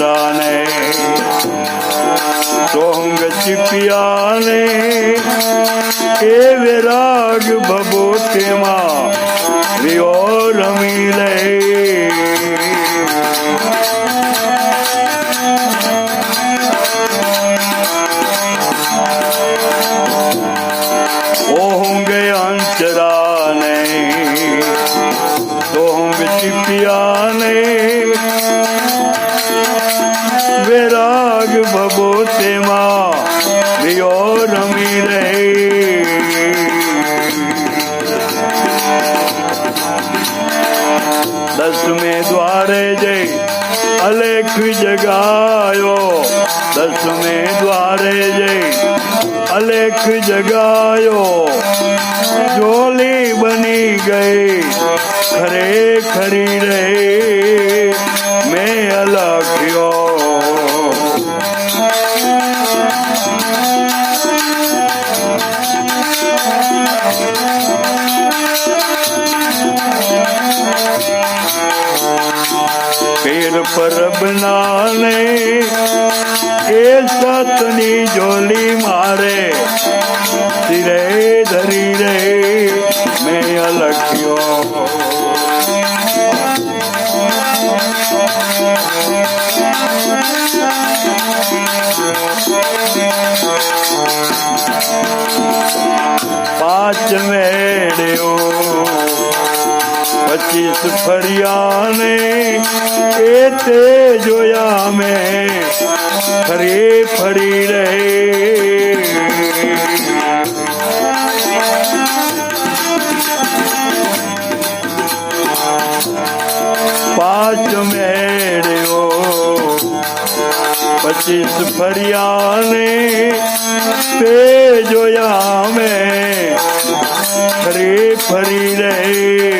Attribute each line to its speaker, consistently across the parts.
Speaker 1: રાને song ચિપિયાને એ વિરાગ ભબોટેમાં વિયો રમી લે ઓહુંગે અંતરાને song ચિપિયાને દસમે દ્વારે જઈ અલેખ જગાયો દસમે દ્વારે જઈ અલેખ જગાયો જોલી બની ગઈ ખરેખરી રહી फिर पर बनाने के सतनी जोली मारे सिरे धरी रे मैं अलग पाच में પચીસ ફરિયાને એ તે જોયા મેં ફરી ફરી રહે પાંચ મેળ્યો પચીસ ફરિયાને તે જોયા મેં ફરી ફરી રહે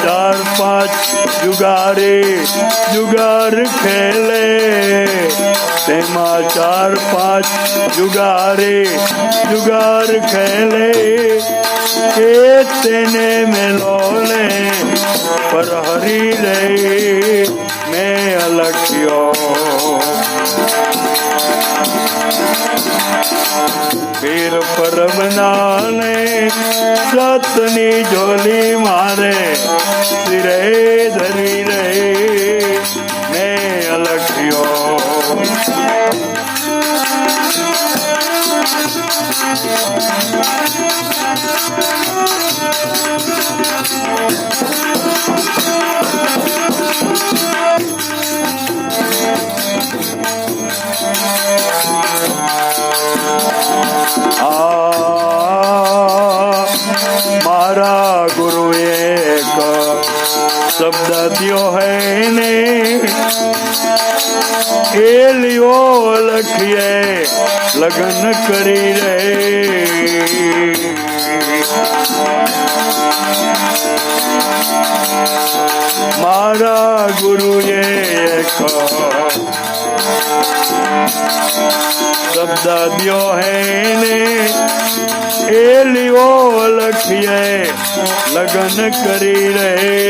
Speaker 1: चार पाँच जुगारे जुगार खेले तेमा चार पाँच जुगारे जुगार खेले के तेने में लोले पर हरी रे मैं अलग પીર પરમનાને સતની જોલી મારે શિરે ધરી રે ને અલખ્યો Thank you. शब्द दियो है ने खेलियो लखिए लगन करी रहे मारा गुरु ये शब्द दियो है ने ए लियो लखिए लगन करी रहे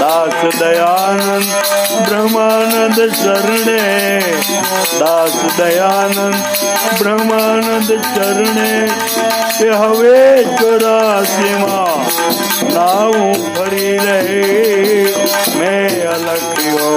Speaker 1: દાસ દયાનંદ બ્રહ્માનંદ શરણે દાસ દયાનંદ બ્રહ્માનંદ શરણે તે હવે ચોરાસીમાં નાવું ફરી રહી મેં અલખ્યો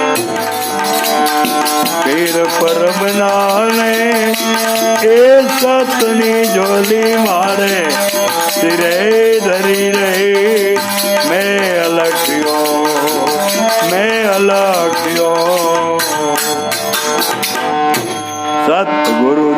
Speaker 1: लाडी मारे सिरे धरी रहे मैं अलटियो मैं अलटियो सतगुरु